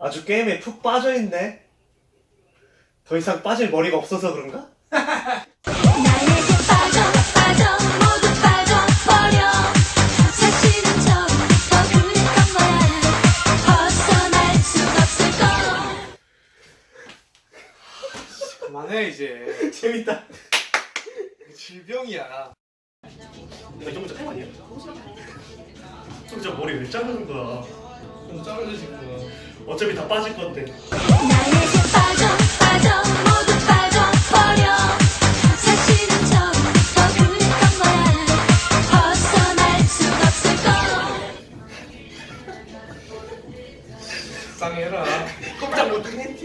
아주 게임에 푹 빠져있네. 더 이상 빠질 머리가 없어서 그런가? 나에게 빠져 빠져 모두 빠져버려 사실은 처음부터 그랬던 거야 벗어날 수가 없을 거야 그만해 이제 재밌다. 질병이야 이거 좀 잘아니야 진짜 머리 왜 자르는 거야? 좀 자르자 지금 어차피 다 빠질 건데. 나에게 빠져 빠져 모두 빠져 버려 사실은 처음부터 그랬던 거야 벗어날 수가 없을 거야 쌍해라 꼼짝 못하겠지.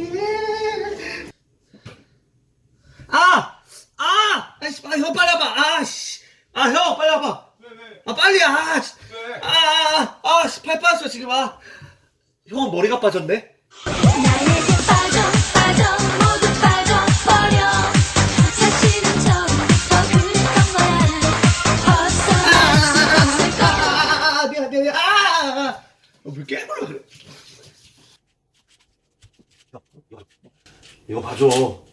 아! 아! 아이씨, 아, 형 빨리 와봐. 아, 씨. 아, 형 빨리 와봐. 왜왜 아, 빨리 아, 씨. 왜? 아, 아, 아, 아, 씨, 팔 빠졌어 지금 아. 형은 머리가 빠졌네. 나에게 빠져 빠져 모두 빠져버려 사실은 처음부터 그랬던 거야 벗어날 수가 없을 거야 아, 아, 미안, 미안, 미안. 아, 아, 아. 어, 왜 깨물어 그래? 야, 이거, 이거 봐줘.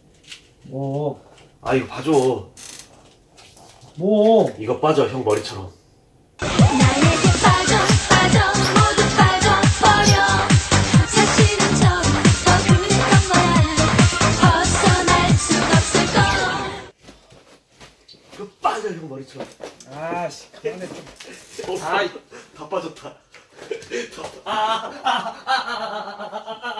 뭐, 아, 이거 봐줘. 뭐, 이거 빠져, 형 머리처럼. 나 빠져, 형 머리처럼. 아씨 그만해 좀 어, 다, 다 빠졌다. 다, 아, 아, 아, 아, 아, 아, 아,